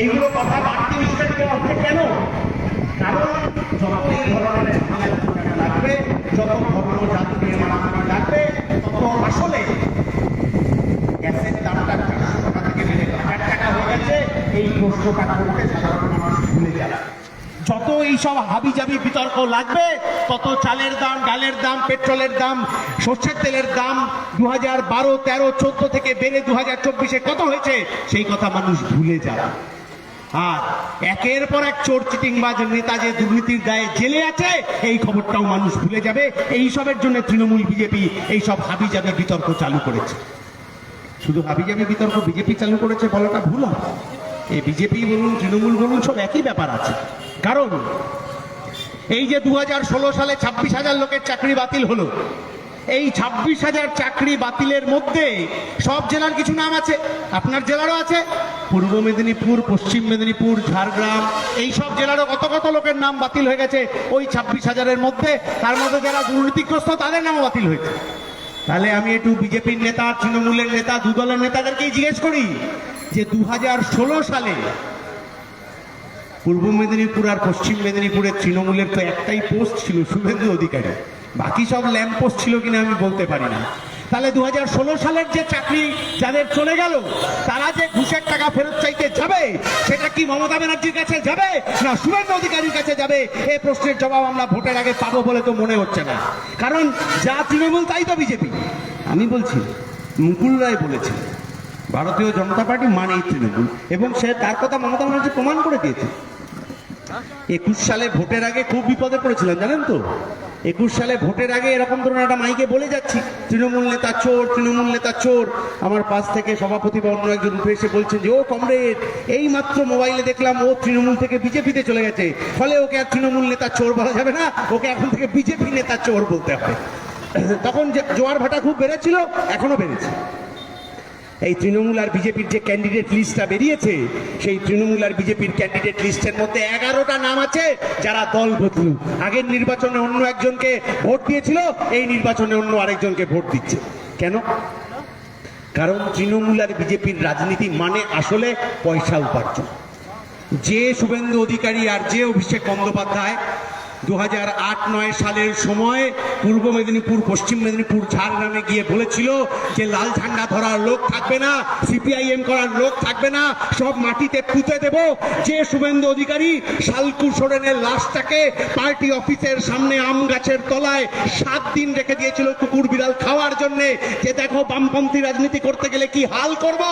এইগুলো কথা বাড়তি উৎসাহ দেওয়া হচ্ছে কেন? কারণ যত এই ধরনের লাগবে, যত ধর্ম জাতি নিয়ে মারামারি লাগবে, তত আসলে গ্যাসের দামটা চারশো টাকা থেকে বেড়ে হাজার টাকা হয়ে গেছে, এই প্রশ্নটা করতে সাধারণ মানুষ ভুলে যাবে। যত এইসব হাবিজাবি বিতর্ক লাগবে, তত চালের দাম, ডালের দাম, পেট্রোলের দাম, সর্ষের তেলের দাম দু হাজার বারো, তেরো, চোদ্দ থেকে বেড়ে দু হাজার চব্বিশে কত হয়েছে, সেই কথা মানুষ ভুলে যাবে আর একের পর এক চোর, চিটিংবাজ নেতা যে দুর্নীতির দায়ে জেলে আছে, এই খবরটাও মানুষ ভুলে যাবে। এই সবের জন্য তৃণমূল বিজেপি এই সব হাবিজাবি বিতর্ক চালু করেছে। শুধু হাবিজাবি বিতর্ক বিজেপি চালু করেছে বলাটা ভুল হবে। এই বিজেপি বলুন, তৃণমূল বলুন, সব একই ব্যাপার আছে। কারণ, এই যে দু হাজার ষোলো সালে ছাব্বিশ হাজার লোকের চাকরি বাতিল হলো, এই ছাব্বিশ হাজার চাকরি বাতিলের মধ্যে সব জেলার কিছু নাম আছে। আপনার জেলারও আছে, পূর্ব মেদিনীপুর, পশ্চিম মেদিনীপুর, ঝাড়গ্রাম, এই সব জেলারও কত কত লোকের নাম বাতিল হয়ে গেছে ওই ছাব্বিশ হাজারের মধ্যে। তার মধ্যে যারা দুর্নীতিগ্রস্ত, তাদের নামও বাতিল হয়েছে। তাহলে আমি একটু বিজেপির নেতা, তৃণমূলের নেতা দু দলের নেতাদেরকেই জিজ্ঞেস করি যে দু হাজার ষোলো সালে পূর্ব মেদিনীপুর আর পশ্চিম মেদিনীপুরের তৃণমূলের তো একটাই পোস্ট ছিল শুভেন্দু অধিকারী। বাকি সব ল্যাম্প পোস্ট ছিল কিনা আমি বলতে পারি না। তাহলে দু হাজার ষোলো সালের যে চাকরি যাদের চলে গেল, তারা যে ঘুষের টাকা ফেরত চাইতে যাবে, সেটা কি মমতা ব্যানার্জির কাছে যাবে না শুভেন্দু অধিকারীর কাছে যাবে? এ প্রশ্নের জবাব আমরা ভোটের আগে পাবো বলে তো মনে হচ্ছে না। কারণ যা তৃণমূল, তাই তো বিজেপি। আমি বলছি, মুকুল রায় বলেছে, ভারতীয় জনতা পার্টি মানেই তৃণমূল। এবং সে, তার কথা মমতা ব্যানার্জি প্রমাণ করে দিয়েছে। একুশ সালে ভোটের আগে খুব বিপদে পড়েছিলাম, জানেন তো? একুশ সালে ভোটের আগে এরকম ধরনের একটা মাইকে বলে যাচ্ছি, তৃণমূল নেতা চোর, তৃণমূল নেতা চোর। আমার পাশ থেকে সভাপতি বা অন্য একজন উঠে এসে বলছেন যে, ও কমরেড, এই মাত্র মোবাইলে দেখলাম ও তৃণমূল থেকে বিজেপিতে চলে গেছে। ফলে ওকে আর তৃণমূল নেতা চোর বলা যাবে না, ওকে এখন থেকে বিজেপি নেতা চোর বলতে হবে। তখন জোয়ার ভাটা খুব বেড়েছিল এখনও বেড়েছে। এই তৃণমূল আর বিজেপির যে ক্যান্ডিডেট লিস্টটা বেরিয়েছে, সেই তৃণমূল আর বিজেপির ক্যান্ডিডেট লিস্টের মধ্যে এগারোটা নাম আছে যারা দল বদলু আগের নির্বাচনে অন্য একজনকে ভোট দিয়েছিল, এই নির্বাচনে অন্য আরেকজনকে ভোট দিচ্ছে। কেন? কারণ তৃণমূল আর বিজেপির রাজনীতি মানে আসলে পয়সা উপার্জন। যে শুভেন্দু অধিকারী আর যে অভিষেক বন্দ্যোপাধ্যায় দু হাজার আট নয় সালের সময় পূর্ব মেদিনীপুর, পশ্চিম মেদিনীপুর, ঝাড়গ্রামে গিয়ে বলেছিল যে লাল ঝান্ডা ধরার লোক থাকবে না, সিপিআইএম করার লোক থাকবে না, সব মাটিতে পুঁতে দেব। যে শুভেন্দু অধিকারী শালকু সোরেনের লাশটাকে পার্টি অফিসের সামনে আম গাছের তলায় সাত দিন রেখে দিয়েছিল কুকুর বিড়াল খাওয়ার জন্য। যে দেখো বামপন্থী রাজনীতি করতে গেলে কি হাল করব?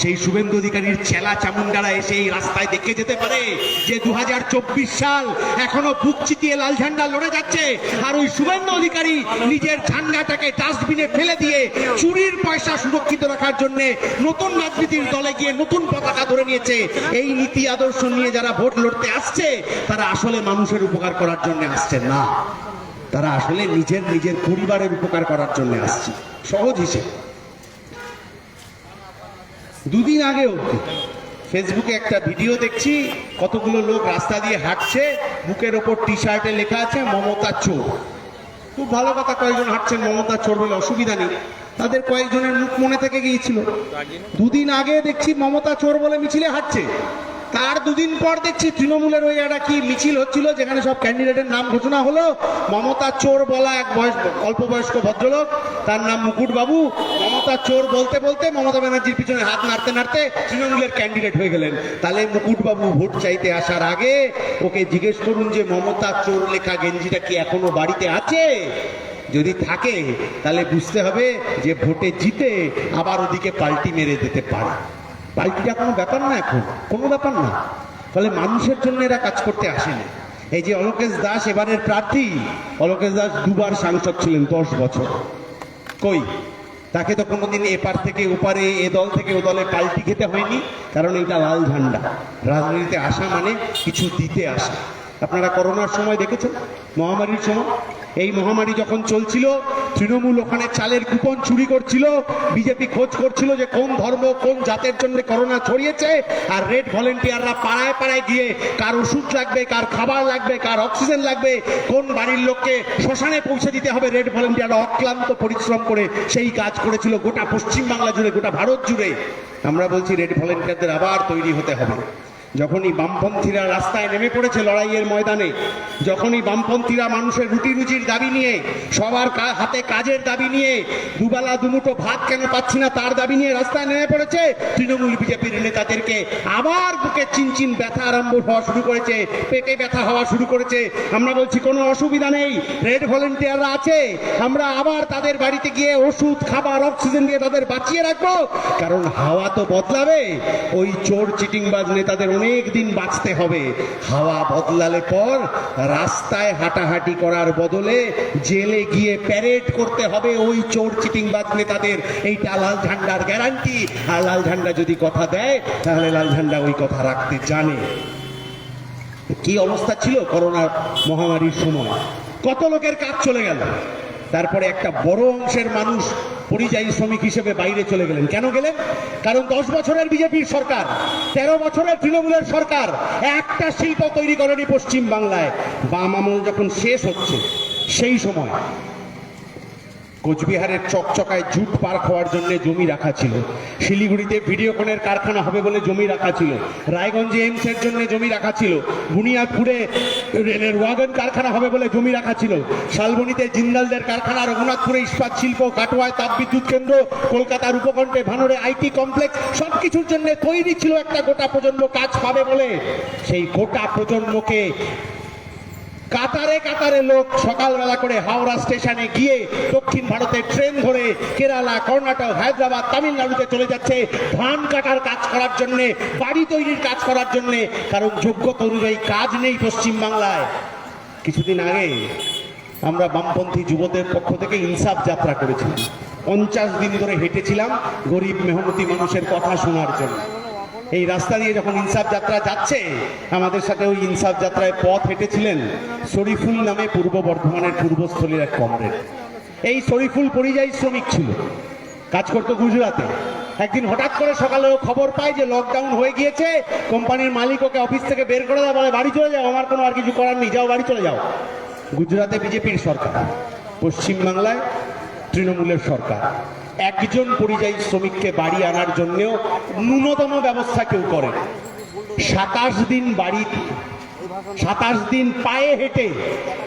সেই শুভেন্দু অধিকারীর চেলা চামুন্ডারা এসে এই রাস্তায় দেখে যেতে পারে যে দু হাজার চব্বিশ সাল এখনও বুক চিতিয়ে লাল ঝান্ডা লড়ে যাচ্ছে। আর ওই শুভেন্দু অধিকারী নিজের ঝান্ডাটাকে ডাস্টবিনে ফেলে দিয়ে চুরির পয়সা সুরক্ষিত রাখার জন্য নতুন রাজনীতির দলে গিয়ে নতুন পতাকা ধরে নিয়েছে। এই নীতি আদর্শ নিয়ে যারা ভোট লড়তে আসছে, তারা আসলে মানুষের উপকার করার জন্য আসছে না। তারা আসলে নিজের নিজের পরিবারের উপকার করার জন্য আসছে। সহজ হিসেবে। দুদিন আগে অব্দি ফেসবুকে একটা ভিডিও দেখছি, কতগুলো লোক রাস্তা দিয়ে হাঁটছে, বুকের ওপর টি শার্টে লেখা আছে, মমতা চোর। খুব ভালো কথা, কয়েকজন হাঁটছেন মমতা চোর বলে অসুবিধা নেই। তাদের কয়েকজনের মুখ মনে থেকে গিয়েছিল। দুদিন আগে দেখছি মমতা চোর বলে মিছিলে হাঁটছে। তার দুদিন পর দেখছি তৃণমূলের ওই একটা কি মিছিল হচ্ছিল, যেখানে সব ক্যান্ডিডেটের নাম ঘোষণা হলো। মমতা চোর বলা এক বয়স অল্প বয়স্ক ভদ্রলোক, তার নাম মুকুট বাবু মমতা চোর বলতে বলতে মমতা ব্যানার্জির পিছনে হাত নাড়তে নাড়তে তৃণমূলের ক্যান্ডিডেট হয়ে গেলেন। তাহলে মুকুট বাবু ভোট চাইতে আসার আগে ওকে জিজ্ঞেস করুন যে, মমতা চোর লেখা গেঞ্জিটা কি এখনও বাড়িতে আছে? যদি থাকে, তাহলে বুঝতে হবে যে ভোটে জিতে আবার ওদিকে পাল্টি মেরে দিতে পারে। পাল্টিটা কোনো ব্যাপার না এখন, কোনো ব্যাপার না। ফলে মানুষের জন্য এরা কাজ করতে আসেনি। এই যে অলোকেশ দাস এবারের প্রার্থী, অলোকেশ দাস দুবার সাংসদ ছিলেন দশ বছর। কই? তাকে তো কোনোদিন এপার থেকে ওপারে, এ দল থেকে ও দলে পাল্টি খেতে হয়নি, কারণ এটা লাল ঝান্ডা। রাজনীতিতে আসা মানে কিছু দিতে আসা। আপনারা করোনার সময় দেখেছেন? মহামারীর সময়? এই মহামারী যখন চলছিল, তৃণমূল ওখানে চালের কুপন চুরি করছিল, বিজেপি খোঁজ করছিল যে কোন ধর্ম, কোন জাতের জন্য করোনা ছড়িয়েছে, আর রেড ভলেন্টিয়াররা পাড়ায় পাড়ায় গিয়ে কার ওষুধ লাগবে, কার খাবার লাগবে, কার অক্সিজেন লাগবে, কোন বাড়ির লোককে শ্মশানে পৌঁছে দিতে হবে, রেড ভলেন্টিয়াররা অক্লান্ত পরিশ্রম করে সেই কাজ করেছিল গোটা পশ্চিমবাংলা জুড়ে, গোটা ভারত জুড়ে। আমরা বলছি রেড ভলেন্টিয়ারদের আবার তৈরি হতে হবে। যখনই বামপন্থীরা রাস্তায় নেমে পড়েছে লড়াইয়ের ময়দানে, যখনই বামপন্থীরা মানুষের রুটি রুজির দাবি নিয়ে, সবার হাতে কাজের দাবি নিয়ে, দুবেলা দুমুঠো ভাত কেন পাচ্ছি না তার দাবি নিয়ে রাস্তায় নেমে পড়েছে, তৃণমূল বিজেপির নেতাদেরকে আবার বুকে চিনচিন ব্যথা আরম্ভ হওয়া শুরু করেছে, পেটে ব্যথা হওয়া শুরু করেছে। আমরা বলছি, কোনো অসুবিধা নেই, রেড ভলেন্টিয়াররা আছে, আমরা আবার তাদের বাড়িতে গিয়ে ওষুধ, খাবার, অক্সিজেন দিয়ে তাদের বাঁচিয়ে রাখব। কারণ হাওয়া তো বদলাবে, ওই চোর চিটিংবাজ নেতাদের অনেক দিন বাঁচতে হবে। হাওয়া বদলালে পর রাস্তায় হাঁটাহাঁটি করার বদলে জেলে গিয়ে প্যারেড করতে হবে ওই চোর চিটিংবাজ নেতাদের। এইটা লাল ঝান্ডার গ্যারান্টি আর লাল ঝান্ডা যদি কথা দেয়, তাহলে লাল ঝান্ডা ওই কথা রাখতে জানে। কি অবস্থা ছিল করোনা মহামারীর সময়? কত লোকের কাজ চলে গেল? তারপরে একটা বড় অংশের মানুষ পরিযায়ী শ্রমিক হিসেবে বাইরে চলে গেলেন। কেন গেলেন? কারণ দশ বছরের বিজেপির সরকার, তেরো বছরের তৃণমূলের সরকার, একটা শিল্প তৈরি করেনি পশ্চিম বাংলায় বাম আমল যখন শেষ হচ্ছে, সেই সময় কোচবিহারের চকচকায় জুট পার্ক হওয়ার জন্য জমি রাখা ছিল। শিলিগুড়িতে ভিডিওকনের কারখানা হবে বলে জমি রাখা ছিল। রায়গঞ্জে এইমসের জন্য জমি রাখা ছিল। বুনিয়াদপুরে রেলের ওয়াগন কারখানা হবে বলে জমি রাখা ছিল। শালবনিতে জিন্দালদের কারখানা, রঘুনাথপুরে ইস্পাত শিল্প, কাটোয়ায় তাপবিদ্যুৎ কেন্দ্র, কলকাতার উপকণ্ঠে ভানোরে আইটি কমপ্লেক্স সব কিছুর জন্য তৈরি ছিল একটা গোটা প্রজন্ম কাজ পাবে বলে। সেই গোটা প্রজন্মকে কাতারে কাতারে লোক সকালবেলা করে হাওড়া স্টেশনে গিয়ে দক্ষিণ ভারতের ট্রেন ধরে কেরালা, কর্ণাটক, হায়দ্রাবাদ, তামিলনাড়ুতে চলে যাচ্ছে। ধান কাটার কাজ করার জন্য, বাড়ি তৈরির কাজ করার জন্য কারণ যোগ্যতা অনুযায়ী কাজ নেই পশ্চিমবাংলায়। কিছুদিন আগে আমরা বামপন্থী যুবদের পক্ষ থেকে ইনসাফ যাত্রা করেছিলাম। পঞ্চাশ দিন ধরে হেঁটেছিলাম গরিব, মেহনতি মানুষের কথা শোনার জন্য। এই রাস্তা দিয়ে যখন ইনসাফ যাত্রা যাচ্ছে, আমাদের সাথে ওই ইনসাফ যাত্রায় পথ হেঁটেছিলেন শরীফুল নামে পূর্ব বর্ধমানের পূর্বস্থলীর এক কমরেড। এই শরীফুল পরিযায়ী শ্রমিক ছিল। কাজ করতো গুজরাটে। একদিন হঠাৎ করে সকালে খবর পায় যে লকডাউন হয়ে গিয়েছে, কোম্পানির মালিক ওকে অফিস থেকে বের করে দেয়, বলে, বাড়ি চলে যাও, আমার কোনো আর কিছু করার নেই, যাও, বাড়ি চলে যাও। গুজরাটে বিজেপির সরকার, পশ্চিমবাংলায় তৃণমূলের সরকার। একজন পরিযায়ী শ্রমিককে বাড়ি আনার জন্যেও ন্যূনতম ব্যবস্থা কেউ করে সাতাশ দিন বাড়ি, সাতাশ দিন পায়ে হেঁটে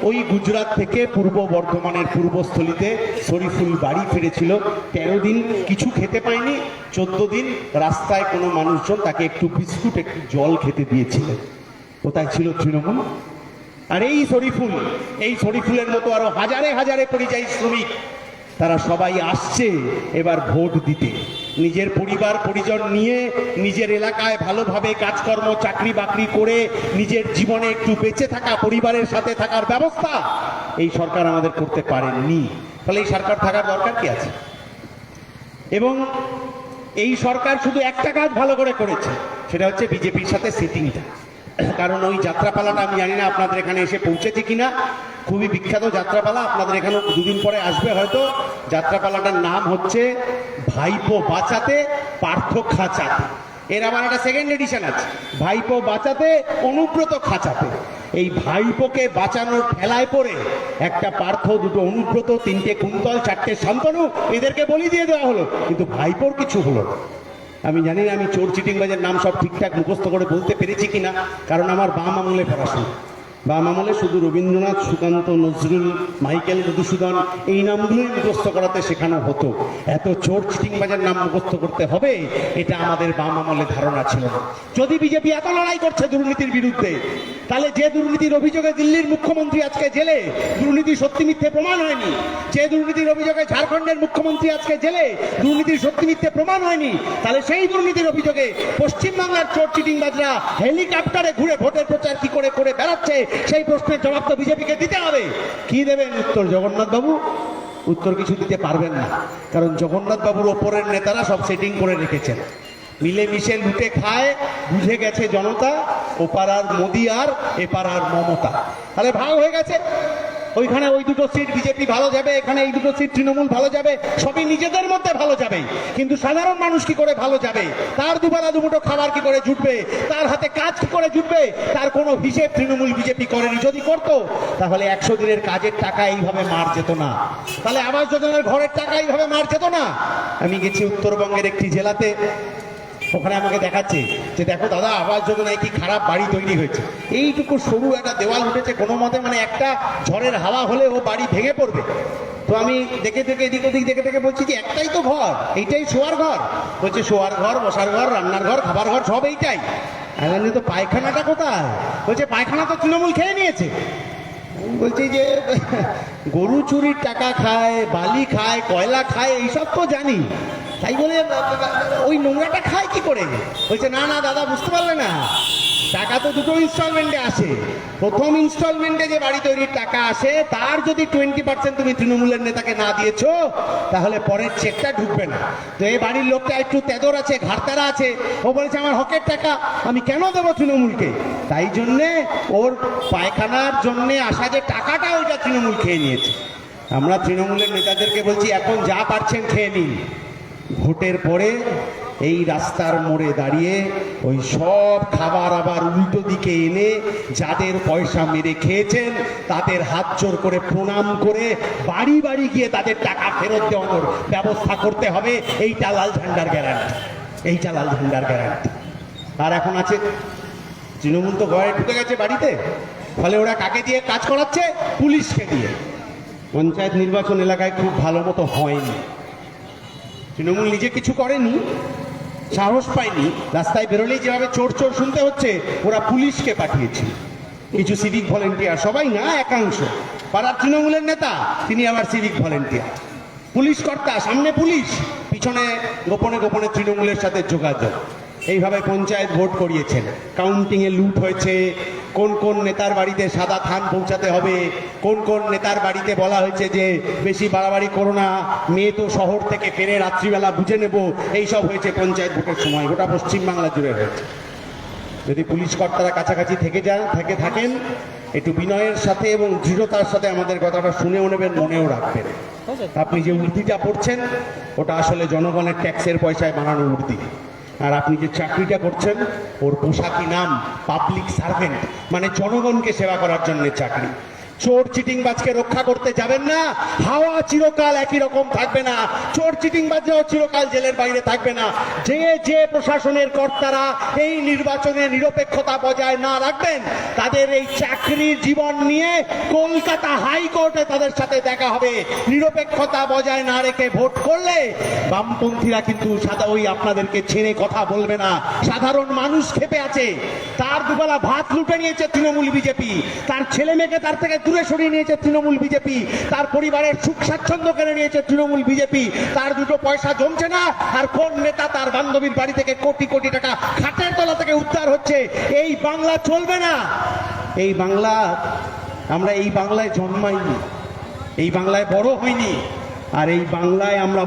ওই গুজরাট থেকে পূর্ব বর্ধমানের পূর্বস্থলীতে শরীফুল বাড়ি ফিরেছিল। তেরো দিন কিছু খেতে পায়নি, চোদ্দ দিন রাস্তায় কোনো মানুষজন তাকে একটু বিস্কুট, একটু জল খেতে দিয়েছিলেন। কোথায় ছিল তৃণমূল? আর এই শরীফুল, এই শরীফুলের মতো আরও হাজারে হাজারে পরিযায়ী শ্রমিক তারা সবাই আসছে এবার ভোট দিতে। নিজের পরিবার, পরিজন নিয়ে নিজের এলাকায় ভালোভাবে কাজকর্ম, চাকরি বাকরি করে নিজের জীবনে একটু বেঁচে থাকা, পরিবারের সাথে থাকার ব্যবস্থা এই সরকার আমাদের করতে পারেননি। তাহলে এই সরকার থাকার দরকার কি আছে? এবং এই সরকার শুধু একটা কাজ ভালো করে করেছে, সেটা হচ্ছে বিজেপির সাথে সেটিংটা কারণ ওই যাত্রাপালাটা আমি জানি না আপনাদের এখানে এসে পৌঁছেছে কিনা। খুবই বিখ্যাত যাত্রাপালা, আপনাদের এখানেও দুদিন পরে আসবে হয়তো। যাত্রাপালাটার নাম হচ্ছে ভাইপো বাঁচাতে, পার্থ খাঁচাতে। এর আবার একটা সেকেন্ড এডিশন আছে, ভাইপো বাঁচাতে, অনুব্রত খাঁচাতে। এই ভাইপোকে বাঁচানোর ঠেলায় পড়ে একটা পার্থ, দুটো অনুব্রত, তিনটে কুন্তল, চারটে শান্তনু, এদেরকে বলি দিয়ে দেওয়া হলো। কিন্তু ভাইপোর কিছু হলো না। আমি জানি না আমি চোর চিটিংবাজের নাম সব ঠিকঠাক মুখস্থ করে বলতে পেরেছি কিনা, কারণ আমার বাম আমলে পড়াশোনা। বাম আমলে শুধু রবীন্দ্রনাথ, সুকান্ত, নজরুল, মাইকেল মধুসূদন এই নামগুলোই মুখস্থ করাতে শেখানো হতো। এত চোর চিটিংবাজের নাম মুখস্থ করতে হবে, এটা আমাদের বাম আমলে ধারণা ছিল যদি বিজেপি এত লড়াই করছে দুর্নীতির বিরুদ্ধে, তাহলে যে দুর্নীতির অভিযোগে দিল্লির মুখ্যমন্ত্রী আজকে জেলে, দুর্নীতি সত্যি মিথ্যে প্রমাণ হয়নি। যে দুর্নীতির অভিযোগে ঝাড়খণ্ডের মুখ্যমন্ত্রী আজকে জেলে, দুর্নীতির সত্যি মিথ্যে প্রমাণ হয়নি, তাহলে সেই দুর্নীতির অভিযোগে পশ্চিমবাংলার চোর চিটিংবাজরা হেলিকপ্টারে ঘুরে ভোটের প্রচার কি করে করে বেড়াচ্ছে সেই প্রশ্নের জবাব তো বিজেপিকে দিতে হবে। কি দেবেন উত্তর? জগন্নাথবাবু উত্তর কিছু দিতে পারবেন না। কারণ জগন্নাথবাবুর ওপরের নেতারা সব সেটিং করে রেখেছেন। মিলেমিশে লুটে খায়, বুঝে গেছে জনতা ও পাড়ার মোদি আর এ পাড়ার মমতা। তাহলে ভাগ হয়ে গেছে। ওইখানে ওই দুটো সিট বিজেপি ভালো যাবে, এখানে এই দুটো সিট তৃণমূল ভালো যাবে, সবই নিজেদের মধ্যে ভালো যাবে। কিন্তু সাধারণ মানুষ কি করে ভালো যাবে? তার দুবেলা দুমুটো খাবার কি করে জুটবে? তার হাতে কাজ কি করে জুটবে? তার কোনো হিসেব তৃণমূল বিজেপি করেনি। যদি করতো, তাহলে একশো দিনের কাজের টাকা এইভাবে মার যেত না। তাহলে আবাস যোজনার ঘরের টাকা এইভাবে মার যেত না? আমি গেছি উত্তরবঙ্গের একটি জেলাতে। ওখানে আমাকে দেখাচ্ছে যে দেখো দাদা আবাস যোজনায় কি খারাপ বাড়ি তৈরি হয়েছে। এইটুকু সরু একটা দেওয়াল উঠেছে, কোনো মতে মানে একটা ঝড়ের হাওয়া হলে ও বাড়ি ভেঙে পড়বে। তো আমি দেখে দেখে এদিক ওদিক দেখে দেখে বলছি যে একটাই তো ঘর, এইটাই শোয়ার ঘর। বলছে, শোয়ার ঘর, বসার ঘর, রান্নার ঘর, খাবার ঘর, সব এইটাই। আমি তো পায়খানাটা কোথায়? বলছে, পায়খানা তো তৃণমূল খেয়ে নিয়েছে। বলছি যে, গরু চুরির টাকা খায়, বালি খায়, কয়লা খায়, এইসব তো জানি। তাই বলে, ওই নোংরাটা খায় কি করে? বলছে, না না, দাদা, বুঝতে পারলে না। টাকা তো দুটো ইনস্টলমেন্টে আসে। প্রথম ইনস্টলমেন্টে যে বাড়ি তৈরির টাকা আসে, তার যদি টোয়েন্টি পার্সেন্ট তুমি তৃণমূলের নেতাকে না দিয়েছ, তাহলে পরের চেকটা ঢুকবে না। তো এই বাড়ির লোকটা একটু তেদর আছে ঘাটতারা আছে। ও বলেছে, আমার হকের টাকা, আমি কেন দেবো তৃণমূলকে? তাই জন্যে ওর পায়খানার জন্যে আসা যে টাকাটা, ওইটা তৃণমূল খেয়ে নিয়েছে। আমরা তৃণমূলের নেতাদেরকে বলছি, এখন যা পারছেন খেয়ে নিন। ভোটের পরে এই রাস্তার মোড়ে দাঁড়িয়ে ওই সব খাবার আবার উল্টো দিকে এনে যাদের পয়সা মেরে খেয়েছেন, তাদের হাত জোর করে প্রণাম করে বাড়ি বাড়ি গিয়ে তাদের টাকা ফেরত দেওয়ানোর ব্যবস্থা করতে হবে। এইটা লাল ঝান্ডার গ্যারান্টি এইটা লাল ঝান্ডার গ্যারান্টি আর এখন আছে, তৃণমূল তো ঘরে ঢুকে গেছে বাড়িতে। ফলে ওরা কাকে দিয়ে কাজ করাচ্ছে? পুলিশকে দিয়ে। পঞ্চায়েত নির্বাচন এলাকায় খুব ভালো মতো হয়নি। তৃণমূল নিজে কিছু করেনি, সাহস পায়নি, রাস্তায় বেরোলেই যেভাবে চোর চোর শুনতে হচ্ছে, ওরা পুলিশকে পাঠিয়েছে। কিছু সিভিক ভলেন্টিয়ার সবাই না, একাংশ। পাড়ার তৃণমূলের নেতা, তিনি আবার সিভিক ভলেন্টিয়ার পুলিশ কর্তা, সামনে পুলিশ, পিছনে গোপনে গোপনে তৃণমূলের সাথে যোগাযোগ। এইভাবে পঞ্চায়েত ভোট করিয়েছেন। কাউন্টিংয়ে লুট হয়েছে। কোন কোন নেতার বাড়িতে সাদা থান পৌঁছাতে হবে? কোন কোন নেতার বাড়িতে বলা হয়েছে যে বেশি বাড়াবাড়ি করো না মেয়ে তো শহর থেকে ফেরে রাত্রিবেলা বুঝে নেব। এইসব হয়েছে পঞ্চায়েত ভোটের সময়। গোটা পশ্চিমবাংলা জুড়ে হয়েছে। যদি পুলিশ কর্তারা কাছাকাছি থেকে যান থেকে থাকেন একটু বিনয়ের সাথে এবং দৃঢ়তার সাথে আমাদের কথাটা শুনেও নেবেন মনেও রাখবেন। আপনি যে উর্দিটা পড়ছেন ওটা আসলে জনগণের ট্যাক্সের পয়সায় বানানো উর্দি। আর আপনি যে চাকরিটা করছেন, ওর পোশাকি নাম পাবলিক সার্ভেন্ট মানে জনগণকে সেবা করার জন্য চাকরি। চোর চিটিংবাজকে রক্ষা করতে যাবেন না। হাওয়া চিরকাল একই রকম থাকবে না। চোর চিটিংবাজরাও চিরকাল জেলের বাইরে থাকবে না। যে যে প্রশাসনের কর্তারা এই নির্বাচনে নিরপেক্ষতা বজায় না রাখবেন, তাদের এই চাকরির জীবন নিয়ে কলকাতা হাইকোর্টে তাদের সাথে দেখা হবে। নিরপেক্ষতা বজায় না রেখে ভোট করলে বামপন্থীরা কিন্তু সাদা ওই আপনাদেরকে ছেড়ে কথা বলবে না। সাধারণ মানুষ খেপে আছে। তার দুবেলা ভাত লুটে নিয়েছে তৃণমূল বিজেপি। তার ছেলে মেয়েকে তার থেকে দূরে সরিয়ে নিয়েছে তৃণমূল বিজেপি। তার পরিবারের সুখ স্বাচ্ছন্দ্য কেড়ে নিয়েছে তৃণমূল বিজেপি। তার দুটো পয়সা জমছে না, আর কোন নেতা তার বান্ধবীর বাড়ি থেকে কোটি কোটি টাকা খাটের তলা থেকে উদ্ধার হচ্ছে? এই বাংলা চলবে না। এই বাংলা, আমরা এই বাংলায় জন্মাইনি। এই বাংলায় বড় হইনি। আর এই বাংলায় আমরা